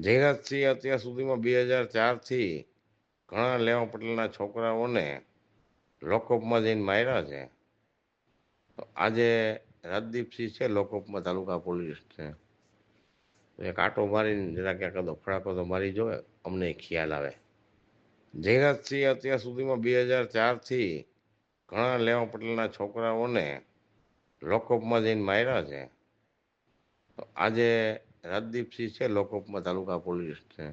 જયરાજસિંહ અત્યાર સુધીમાં બે હજાર ચારથી ઘણા લેવા પટેલના છોકરાઓને લોકઅપમાં જઈને માર્યા છે. તો આજે રાજદીપસિંહ છે, લોકઅપમાં તાલુકા પોલીસ છે. એક આટો મારીને જરા ક્યાંક દફડાકો તો મારી જોવે અમને ખ્યાલ આવે. જયરાજસિંહ અત્યાર સુધીમાં બે હજાર ચારથી ઘણા લેવા પટેલના છોકરાઓને લોકઅપમાં જઈને માર્યા છે. તો આજે રાજદીપસિંહ છે લોકોપમાં તાલુકા પોલીસ છે.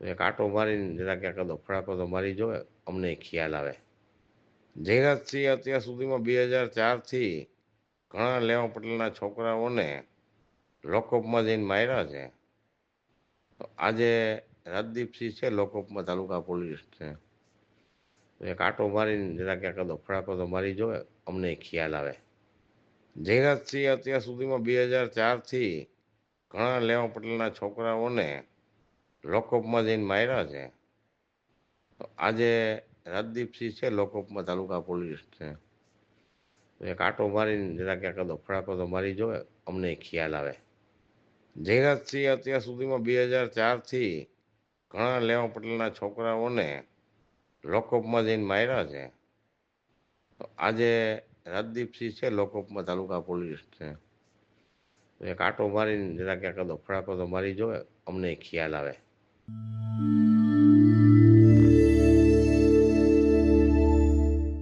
એક આટો મારીને જરા ક્યાંક દફડાકો તો મારી જોવે, અમને ખ્યાલ આવે. જયરાજસિંહ અત્યાર સુધીમાં બે હજાર ચારથી ઘણા લેવા પટેલના છોકરાઓને લોકઅપમાં જઈને માર્યા છે. આજે રાજદીપસિંહ છે લોકઅપમાં તાલુકા પોલીસ છે. એક આટો મારીને જરા ક્યાંક દફડાકો તો મારી જોવે, અમને ખ્યાલ આવે. જયરાજસિંહ અત્યાર સુધીમાં બે હજાર ચારથી ઘણા લેવા પટેલના છોકરાઓને લોકઅપમાં જઈને માર્યા છે. તો આજે રાજદીપસિંહ છે, લોકઅપમાં તાલુકા પોલીસ છે. એક આટો મારીને જરા ક્યાંક દફડાકો તો મારી જોવે, અમને ખ્યાલ આવે. જયરાજસિંહ અત્યાર સુધીમાં બે હજાર ચારથી ઘણા લેવા પટેલના છોકરાઓને લોકઅપમાં જઈને માર્યા છે. તો આજે રાજદીપસિંહ છે, લોકઅપમાં તાલુકા પોલીસ છે. એક આટો મારીને જરા ક્યાંક દફડાકો તો મારી જોવે અમને ખ્યાલ આવે.